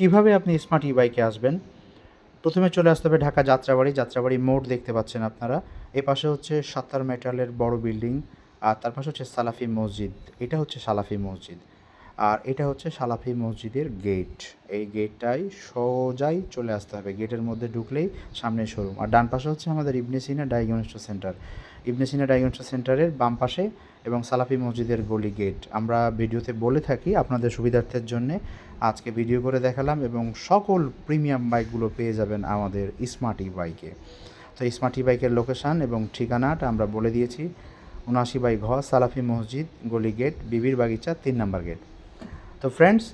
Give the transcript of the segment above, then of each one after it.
কীভাবে আপনি স্মার্ট ই বাইকে আসবেন? প্রথমে চলে আসতে হবে ঢাকা যাত্রাবাড়ি। যাত্রাবাড়ি মোড় দেখতে পাচ্ছেন আপনারা। এ পাশে হচ্ছে সাতার মেটালের বড় বিল্ডিং, আর তার পাশে হচ্ছে সালাফি মসজিদ। এটা হচ্ছে সালাফি মসজিদ। আর এটা হচ্ছে সালাফি মসজিদের গেট এই গেটটাই সোজাই চলে আসতে হবে। গেটের মধ্যে ঢুকলেই সামনে শোরুম আর ডান পাশে হচ্ছে আমাদের Ibne Sina diagnostic centre Ibne Sina diagnostic সেন্টারের বাম পাশে এবং সালাফি মসজিদের গলি গেট আমরা ভিডিওতে বলে থাকি আপনাদের সুবিধার্থের জন্যে আজকে ভিডিও করে দেখালাম এবং সকল প্রিমিয়াম বাইকগুলো পেয়ে যাবেন আমাদের স্মার্টি বাইকে তো স্মার্টি বাইকের লোকেশান এবং ঠিকানাটা আমরা বলে দিয়েছি। উনআশি বাই ঘ সালাফি মসজিদ, গলি গেট বিবির বাগিচা, তিন নাম্বার গেট তো ফ্রেন্ডস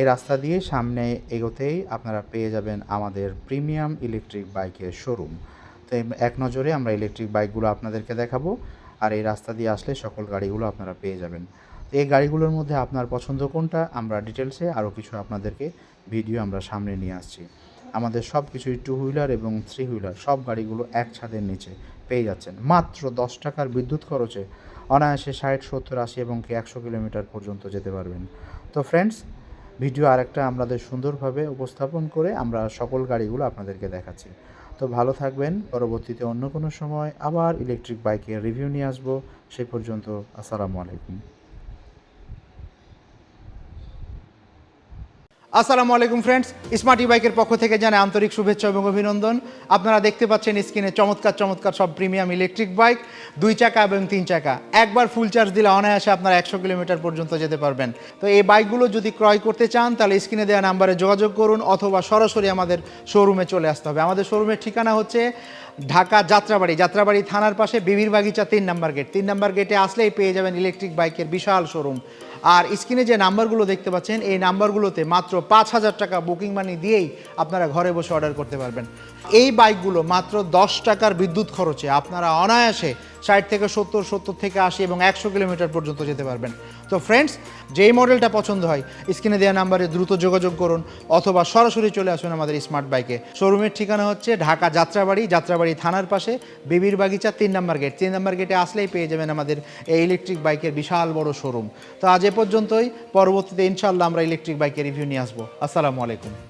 এই রাস্তা দিয়ে সামনে এগোতেই আপনারা পেয়ে যাবেন আমাদের প্রিমিয়াম ইলেকট্রিক বাইকের শোরুম তো এক নজরে আমরা ইলেকট্রিক বাইকগুলো আপনাদেরকে দেখাবো আর এই রাস্তা দিয়ে আসলে সকল গাড়িগুলো আপনারা পেয়ে যাবেন। তো এই গাড়িগুলোর মধ্যে আপনার পছন্দ কোনটা, আমরা ডিটেলসে আরও কিছু আপনাদেরকে ভিডিও আমরা সামনে নিয়ে আসছি। আমাদের সব কিছুই টু হুইলার এবং থ্রি হুইলার সব গাড়িগুলো এক ছাদের নিচে পেয়ে যাচ্ছেন। মাত্র দশ টাকার বিদ্যুৎ খরচে অনায়াসে ষাট, সত্তর, আশি এবং কি একশো কিলোমিটার পর্যন্ত যেতে পারবেন। তো ফ্রেন্ডস ভিডিও আরেকটা আমাদের সুন্দরভাবে উপস্থাপন করে আমরা সকল গাড়িগুলো আপনাদেরকে দেখাচ্ছি। তো ভালো থাকবেন, পরবর্তীতে অন্য কোনো সময় আবার ইলেকট্রিক বাইকের রিভিউ নিয়ে আসব। সেই পর্যন্ত, আসসালামু আলাইকুম। আসসালামু আলাইকুম ফ্রেন্ডস স্মার্ট বাইকের পক্ষ থেকে জানাই আন্তরিক শুভেচ্ছা এবং অভিনন্দন। আপনারা দেখতে পাচ্ছেন স্ক্রিনে চমৎকার চমৎকার সব প্রিমিয়াম ইলেকট্রিক বাইক দুই চাকা এবং তিন চাকা। একবার ফুল চার্জ দিলে অনায়াসে আপনারা একশো কিলোমিটার পর্যন্ত যেতে পারবেন। তো এই বাইকগুলো যদি ক্রয় করতে চান, তাহলে স্ক্রিনে দেওয়া নাম্বারে যোগাযোগ করুন অথবা সরাসরি আমাদের শোরুমে চলে আসতে হবে। আমাদের শোরুমের ঠিকানা হচ্ছে ঢাকা যাত্রাবাড়ি যাত্রাবাড়ি থানার পাশে বিবির বাগিচা তিন নাম্বার গেট। তিন নাম্বার গেটে আসলেই পেয়ে যাবেন ইলেকট্রিক বাইকের বিশাল শোরুম আর স্ক্রিনে যে নাম্বারগুলো দেখতে পাচ্ছেন, এই নাম্বারগুলোতে মাত্র পাঁচ হাজার টাকা বুকিং মানি দিয়েই আপনারা ঘরে বসে অর্ডার করতে পারবেন। এই বাইকগুলো মাত্র দশ টাকার বিদ্যুৎ খরচে আপনারা অনায়াসে ষাট থেকে সত্তর সত্তর থেকে আশি এবং একশো কিলোমিটার পর্যন্ত যেতে পারবেন। তো ফ্রেন্ডস যেই মডেলটা পছন্দ হয়, স্ক্রিনে দেওয়া নাম্বারে দ্রুত যোগাযোগ করুন অথবা সরাসরি চলে আসুন আমাদের স্মার্ট বাইকে শোরুমের ঠিকানা হচ্ছে ঢাকা যাত্রাবাড়ি যাত্রাবাড়ি থানার পাশে, বিবির বাগিচা তিন নম্বর গেট তিন নম্বর গেটে আসলেই পেয়ে যাবেন আমাদের এই ইলেকট্রিক বাইকের বিশাল বড় শোরুম তো আজ এ পর্যন্তই, পরবর্তীতে ইনশাল্লাহ আমরা ইলেকট্রিক বাইকের রিভিউ নিয়ে আসব। আসসালামু আলাইকুম।